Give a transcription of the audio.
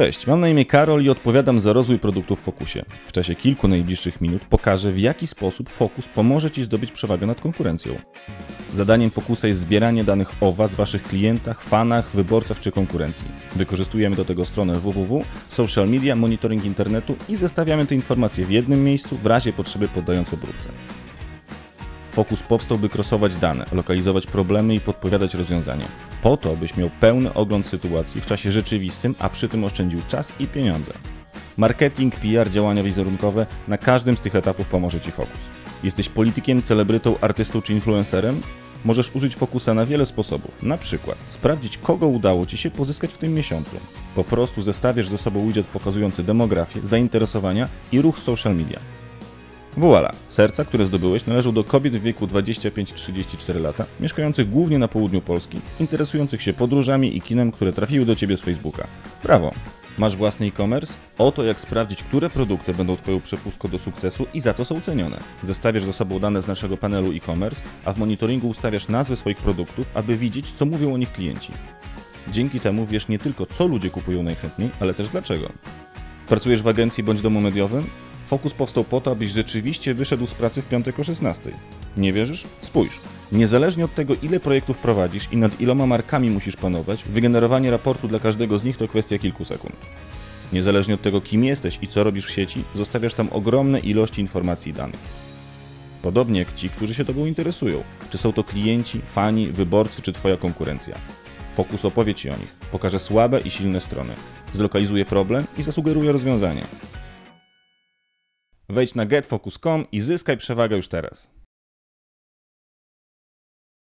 Cześć, mam na imię Karol i odpowiadam za rozwój produktów w Fokusie. W czasie kilku najbliższych minut pokażę, w jaki sposób Fokus pomoże Ci zdobyć przewagę nad konkurencją. Zadaniem Fokusa jest zbieranie danych o Was, Waszych klientach, fanach, wyborcach czy konkurencji. Wykorzystujemy do tego stronę www, social media, monitoring internetu i zestawiamy te informacje w jednym miejscu, w razie potrzeby poddając obróbce. Fokus powstał, by krosować dane, lokalizować problemy i podpowiadać rozwiązania. Po to, byś miał pełny ogląd sytuacji w czasie rzeczywistym, a przy tym oszczędził czas i pieniądze. Marketing, PR, działania wizerunkowe na każdym z tych etapów pomoże Ci Fokus. Jesteś politykiem, celebrytą, artystą czy influencerem? Możesz użyć Fokusa na wiele sposobów. Na przykład sprawdzić, kogo udało Ci się pozyskać w tym miesiącu. Po prostu zestawiasz ze sobą widget pokazujący demografię, zainteresowania i ruch social media. Voila! Serca, które zdobyłeś, należą do kobiet w wieku 25-34 lata, mieszkających głównie na południu Polski, interesujących się podróżami i kinem, które trafiły do Ciebie z Facebooka. Brawo! Masz własny e-commerce? Oto jak sprawdzić, które produkty będą Twoją przepustką do sukcesu i za co są cenione. Zestawiasz ze sobą dane z naszego panelu e-commerce, a w monitoringu ustawiasz nazwy swoich produktów, aby widzieć, co mówią o nich klienci. Dzięki temu wiesz nie tylko, co ludzie kupują najchętniej, ale też dlaczego. Pracujesz w agencji bądź domu mediowym? Fokus powstał po to, abyś rzeczywiście wyszedł z pracy w piątek o 16. Nie wierzysz? Spójrz. Niezależnie od tego, ile projektów prowadzisz i nad iloma markami musisz panować, wygenerowanie raportu dla każdego z nich to kwestia kilku sekund. Niezależnie od tego, kim jesteś i co robisz w sieci, zostawiasz tam ogromne ilości informacji i danych. Podobnie jak ci, którzy się Tobą interesują. Czy są to klienci, fani, wyborcy czy Twoja konkurencja. Fokus opowie Ci o nich, pokaże słabe i silne strony, zlokalizuje problem i zasugeruje rozwiązanie. Wejdź na getfocus.com i zyskaj przewagę już teraz.